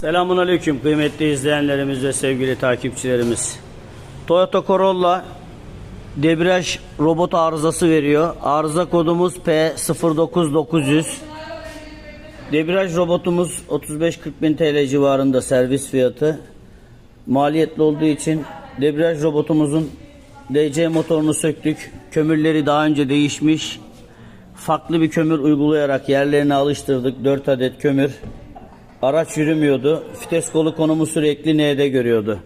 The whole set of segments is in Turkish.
Selamun Aleyküm kıymetli izleyenlerimiz ve sevgili takipçilerimiz. Toyota Corolla debriyaj robot arızası veriyor. Arıza kodumuz P09900. Debriyaj robotumuz 35-40 bin TL civarında servis fiyatı. Maliyetli olduğu için debriyaj robotumuzun DC motorunu söktük. Kömürleri daha önce değişmiş. Farklı bir kömür uygulayarak yerlerine alıştırdık. 4 adet kömür. Araç yürümüyordu. Vites kolu konumu sürekli N'de görüyordu.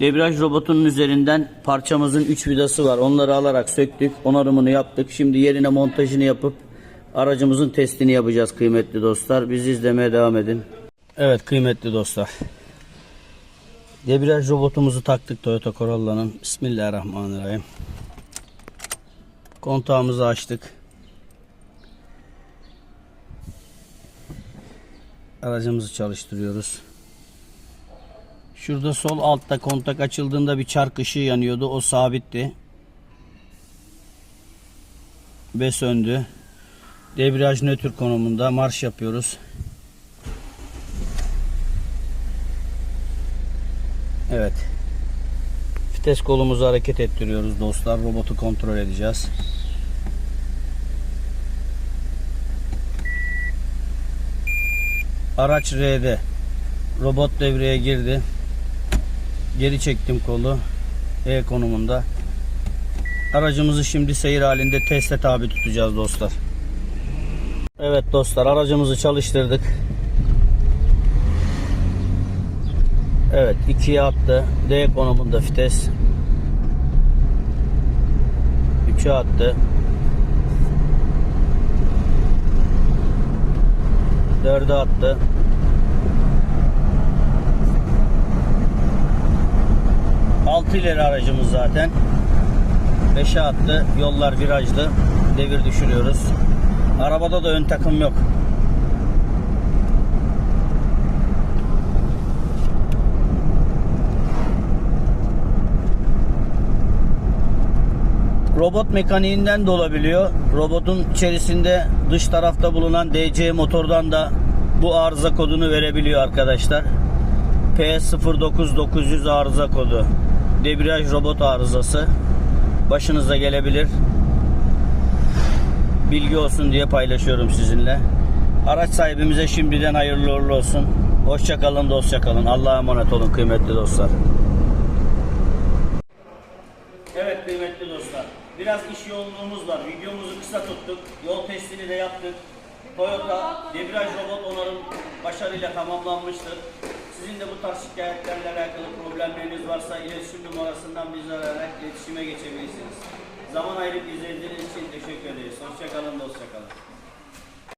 Debriyaj robotunun üzerinden parçamızın 3 vidası var. Onları alarak söktük. Onarımını yaptık. Şimdi yerine montajını yapıp aracımızın testini yapacağız kıymetli dostlar. Bizi izlemeye devam edin. Evet kıymetli dostlar. Debriyaj robotumuzu taktık Toyota Corolla'nın. Bismillahirrahmanirrahim. Kontağımızı açtık. Aracımızı çalıştırıyoruz. Şurada sol altta kontak açıldığında bir çark ışığı yanıyordu. O sabitti. Ve söndü. Debriyaj nötr konumunda marş yapıyoruz. Evet. Vites kolumuzu hareket ettiriyoruz dostlar. Robotu kontrol edeceğiz. Araç R'de. Robot devreye girdi. Geri çektim kolu. E konumunda. Aracımızı şimdi seyir halinde teste tabi tutacağız dostlar. Evet dostlar aracımızı çalıştırdık. Evet 2'ye attı. D konumunda vites. 3'e attı. 4'e attı. Altı ileri aracımız zaten. 5'e attı. Yollar virajlı. Devir düşürüyoruz. Arabada da ön takım yok. Robot mekaniğinden de olabiliyor. Robotun içerisinde dış tarafta bulunan DC motordan da bu arıza kodunu verebiliyor arkadaşlar. P09900 arıza kodu. Debriyaj robot arızası. Başınıza gelebilir. Bilgi olsun diye paylaşıyorum sizinle. Araç sahibimize şimdiden hayırlı uğurlu olsun. Hoşça kalın, dostça kalın. Allah'a emanet olun kıymetli dostlar. Evet kıymetli dostlar. Biraz iş yoğunluğumuz var. Videomuzu kısa tuttuk. Yol testini de yaptık. Toyota debriyaj robot onarım başarıyla tamamlanmıştır. Sizin de bu tarz şikayetlerle alakalı problemleriniz varsa iletişim numarasından bizi arayarak iletişime geçebilirsiniz. Zaman ayırıp izlediğiniz için teşekkür ederiz. Hoşçakalın, dostçakalın.